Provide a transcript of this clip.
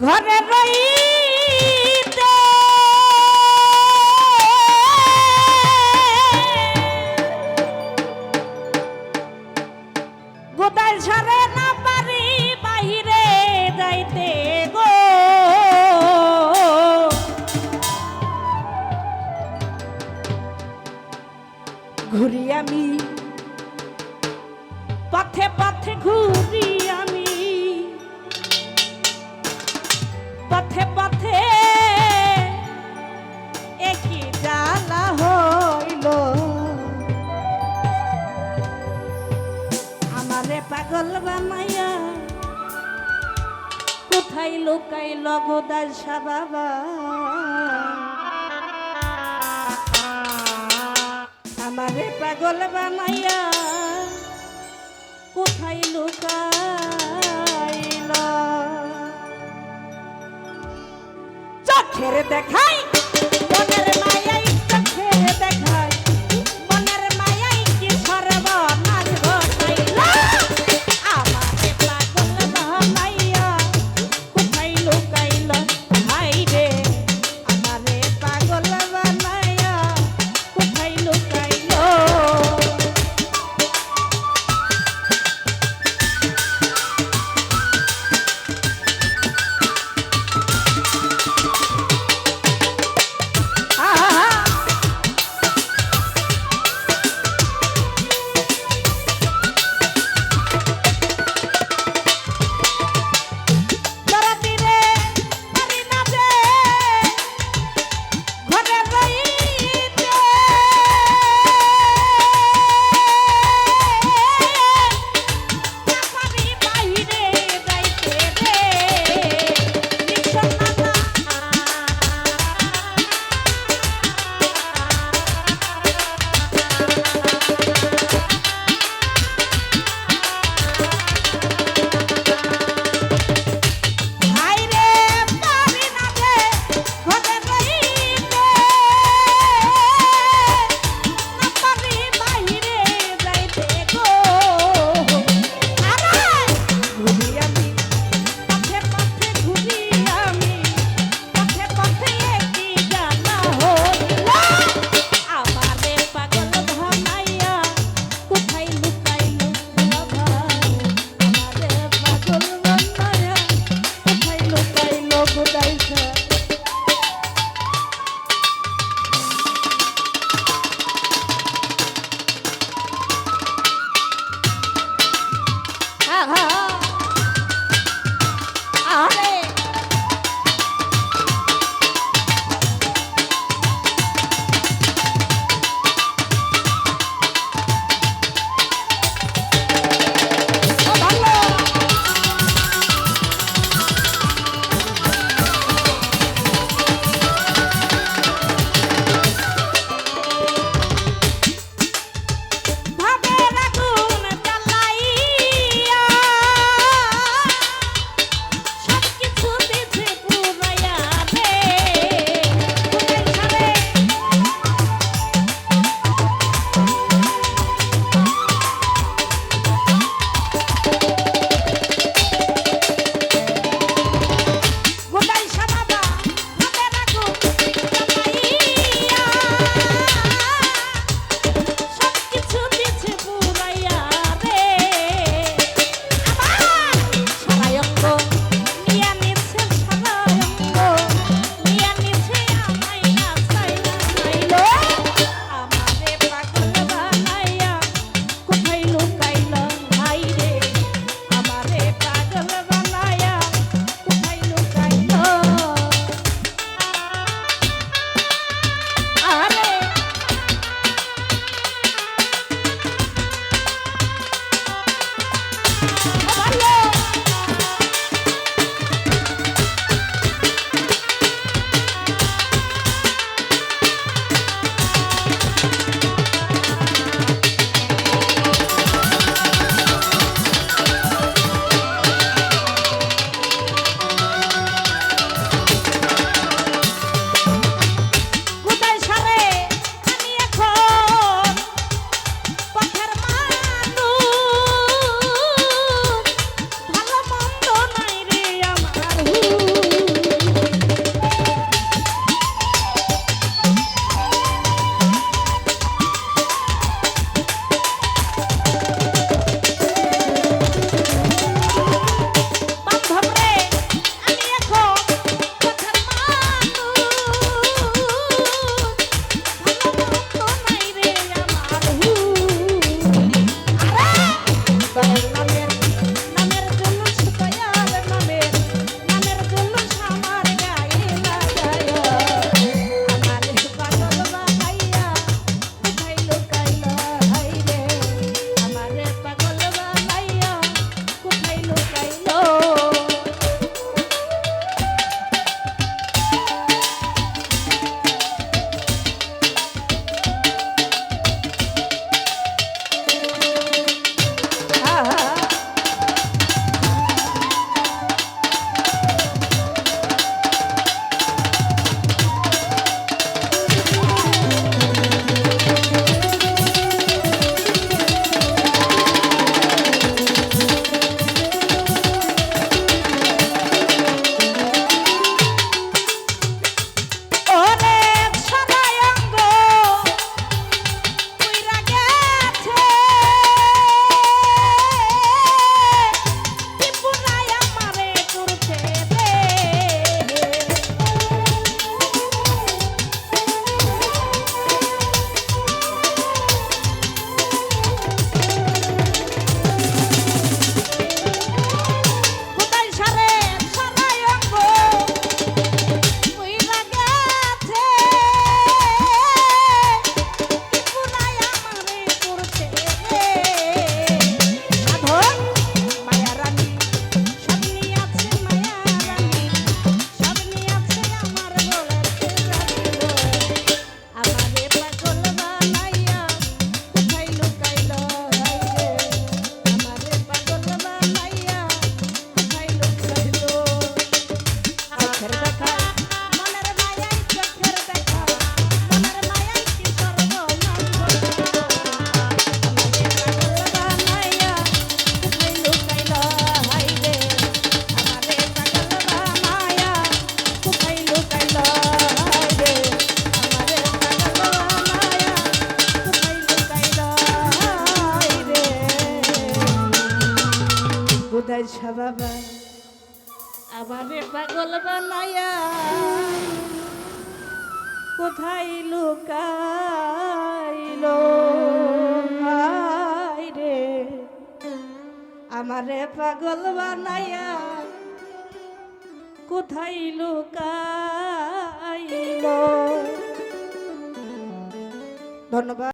ঘরে রই গোপাল সরে লুকাই লগদাসা বাবা আমারে পাগল বানাইয়া কোথায় লুকাইল? চোখের দেখাই আমারে পাগল বানায়া কোথায় লুকাইলো? রে। আমারে পাগল বানায়া কোথায় লুকাইলো? ধন্যবাদ।